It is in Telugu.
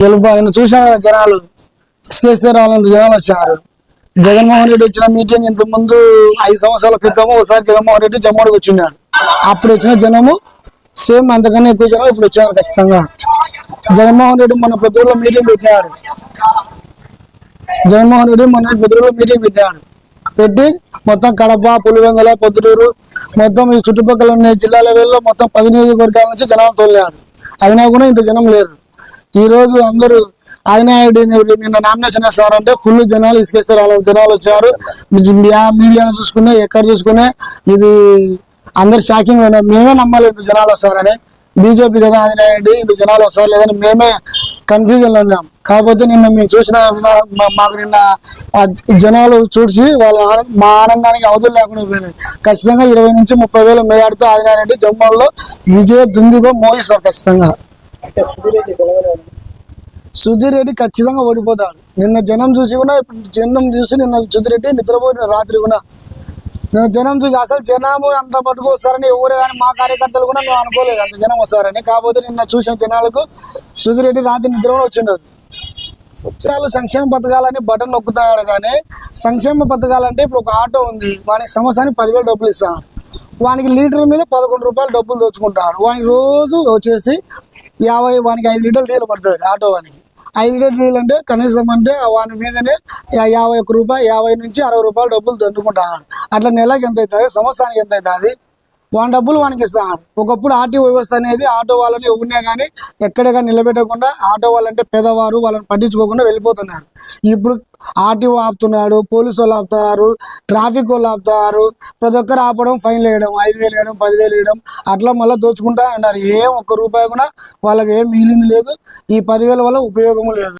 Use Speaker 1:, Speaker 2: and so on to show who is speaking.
Speaker 1: గెలుపు ఆయన చూశాను కదా జనాలు. ఇసుకేస్తే రావాలంత జనాలు వచ్చారు. జగన్మోహన్ రెడ్డి వచ్చిన మీటింగ్ ఇంత ముందు ఐదు సంవత్సరాల క్రితము ఒకసారి జగన్మోహన్ రెడ్డి జమ్మూడికి వచ్చిన్నాడు అప్పుడు వచ్చిన జనము సేమ్ అంతకన్నా ఎక్కువ జనం ఇప్పుడు వచ్చారు ఖచ్చితంగా. జగన్మోహన్ రెడ్డి మన పొద్దులో మీటింగ్ పెట్టాడు. జగన్మోహన్ రెడ్డి మొన్న పొద్దులో మీటింగ్ పెట్టాడు. పెట్టి మొత్తం కడప పులివెందల పొద్దుటూరు మొత్తం ఈ చుట్టుపక్కల ఉన్న జిల్లా లెవెల్లో మొత్తం పది నియోజకవర్గాల నుంచి జనాలు తోలాడు అయినా కూడా ఇంత జనం లేరు. ఈ రోజు అందరూ ఆదినాయుడు నిన్న నామినేషన్ వేస్తారంటే ఫుల్ జనాలు ఇసుకేస్తారు. అలా జనాలు వచ్చారు. మీడియా- మీడియాలో చూసుకునే ఎక్కడ చూసుకునే ఇది అందరు షాకింగ్ ఉన్నారు మేమే నమ్మలేదు జనాలు వస్తారని. బీజేపీ కదా ఆదినాయుడు ఇంత జనాలు వస్తారు లేదని మేమే కన్ఫ్యూజన్లో ఉన్నాం. కాకపోతే నిన్న మేము చూసిన విధానం మాకు నిన్న జనాలు చూసి వాళ్ళ మా ఆనందానికి అవధులు లేకుండా పోయినాయి. ఖచ్చితంగా ఇరవై నుంచి ముప్పై వేల మేయాడుతూ ఆదినారెడ్డి జమ్మూల్లో విజయ దుందిగా మోగిస్తారు ఖచ్చితంగా.
Speaker 2: అంటే సుధీరెడ్డి గెలవలేదు
Speaker 1: ఖచ్చితంగా ఓడిపోతాడు. నిన్న జనం చూసి కూడా ఇప్పుడు జనం చూసి నిన్న సుధీర్ రెడ్డి నిద్రపోయిన రాత్రి కూడా. నిన్న జనం చూసి అసలు జనాలు అంత పట్టుకు వస్తారని కానీ మా కార్యకర్తలు కూడా మేము అనుకోలేదు అంత జనం వస్తారని. కాకపోతే నిన్న చూసిన జనాలకు సుధిరెడ్డి రాత్రి నిద్ర కూడా వచ్చిండదు పథకాలు సంక్షేమ పథకాలని బటన్ నొక్కుతాడు కానీ సంక్షేమ పథకాలంటే ఇప్పుడు ఒక ఆటో ఉంది. వానికి సంవత్సరానికి పదివేలు డబ్బులు ఇస్తాను వానికి లీటర్ మీద పదకొండు రూపాయలు డబ్బులు దోచుకుంటాడు. వానికి రోజు వచ్చేసి యాభై వానికి ఐదు లీటర్లు నీళ్ళు పడుతుంది ఆటో వానికి. ఐదు లీటర్ నీళ్ళు అంటే కనీసం అంటే వాని మీదనే యాభై ఒక్క రూపాయి యాభై నుంచి అరవై రూపాయలు డబ్బులు దండుకుంటాడు అట్లా నెలకి ఎంత అవుతుంది? సంవత్సరానికి ఎంత అవుతుంది? వాని డబ్బులు వానికి ఇస్తాడు ఒకప్పుడు ఆర్టీఓ వ్యవస్థ అనేది ఆటో వాళ్ళని ఉన్నా కానీ ఎక్కడగా నిలబెట్టకుండా ఆటో వాళ్ళంటే పేదవారు వాళ్ళని పట్టించుకోకుండా వెళ్ళిపోతున్నారు. ఇప్పుడు ఆర్టీఓ ఆపుతున్నాడు పోలీసు వాళ్ళు ఆపుతున్నారు ట్రాఫిక్ వాళ్ళు ఆపుతున్నారు. ప్రతి ఒక్కరు ఆపడం ఫైన్లు వేయడం ఐదు వేలు వేయడం పదివేలు వేయడం అట్లా మళ్ళీ దోచుకుంటా ఉన్నారు. ఏం ఒక్క రూపాయి కూడా వాళ్ళకి ఏం మిగిలింది లేదు. ఈ పదివేల వల్ల ఉపయోగం లేదు.